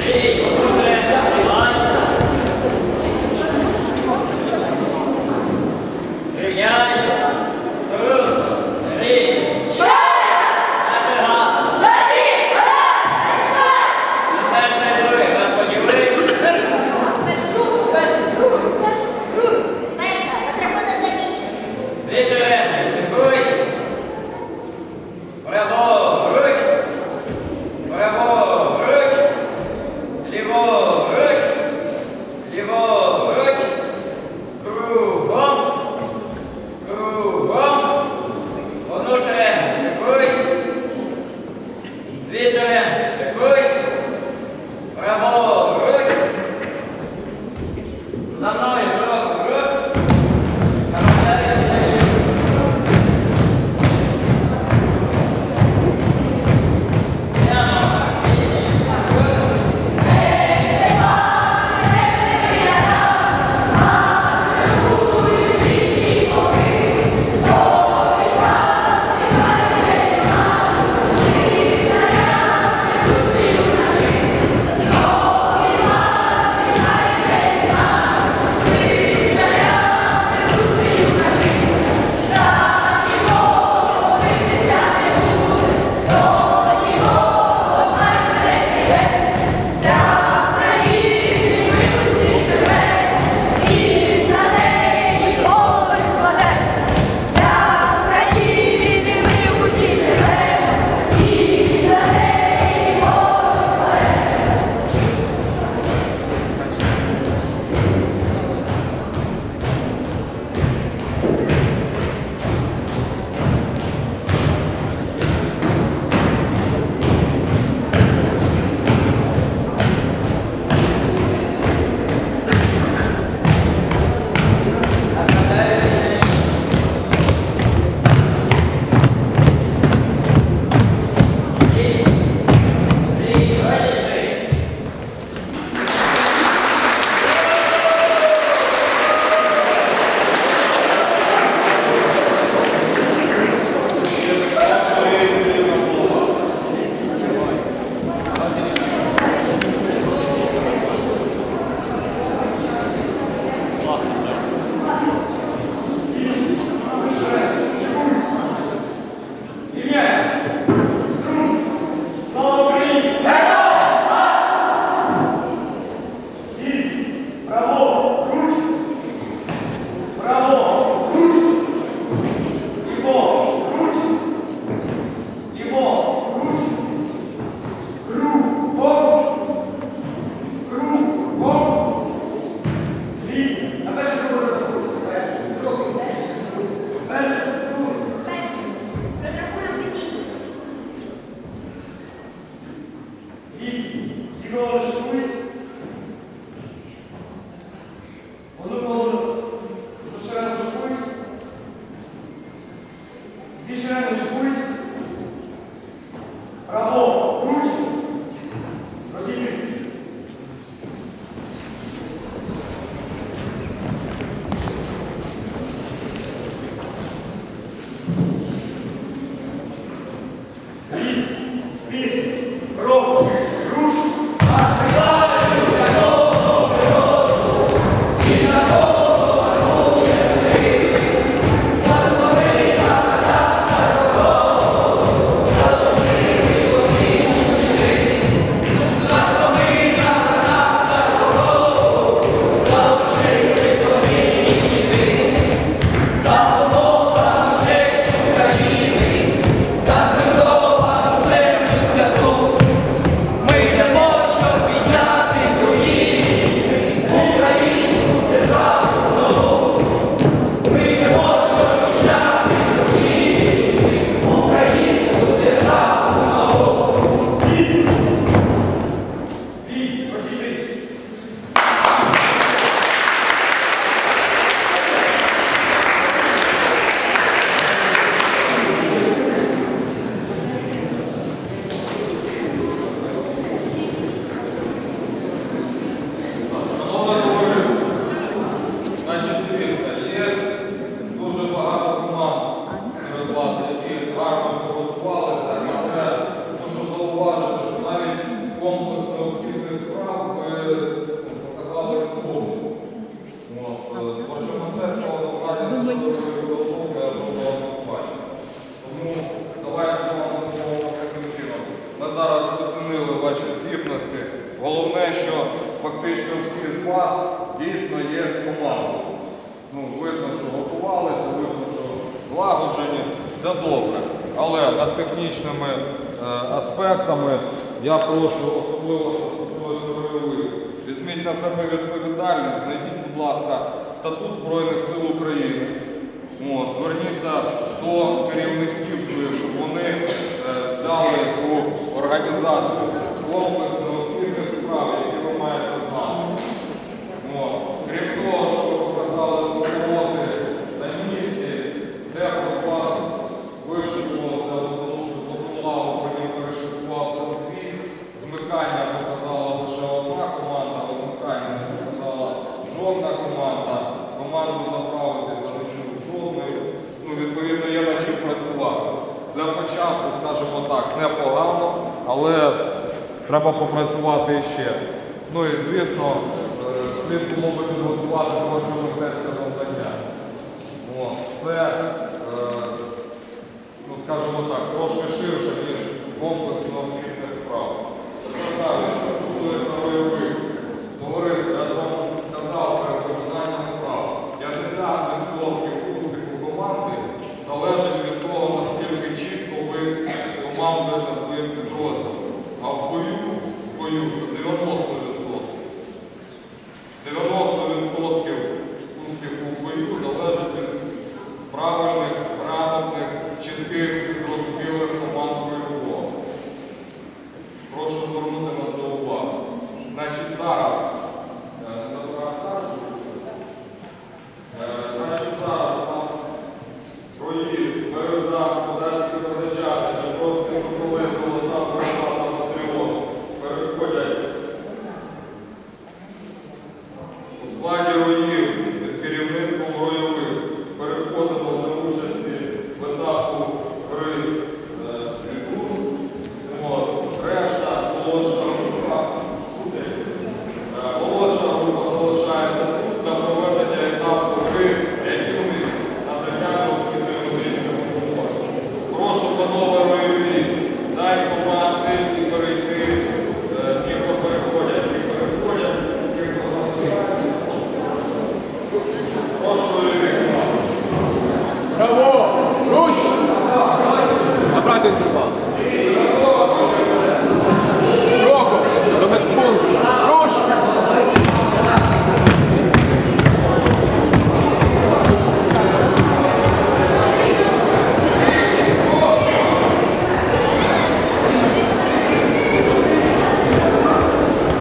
day. аспектами. Я прошу особливо сорови. Візьміть на себе відповідальність, знайдіть, будь ласка, статут Збройних сил України. От, Зверніться до керівників своїх, щоб вони е, взяли у організацію. треба попрацювати ще. Ну і звісно, е, слід було би підготувати творчу мистецьке завдання. Це, е, ну скажімо так, трошки ширше, ніж комплекс необхідних прав. Далі, що стосується бойових, товариство, я ж вам казав перед виконанням прав. 50% успіху команди залежить від того, наскільки чітко ви командуєте своїм підрозділом. А в бою свою, це 90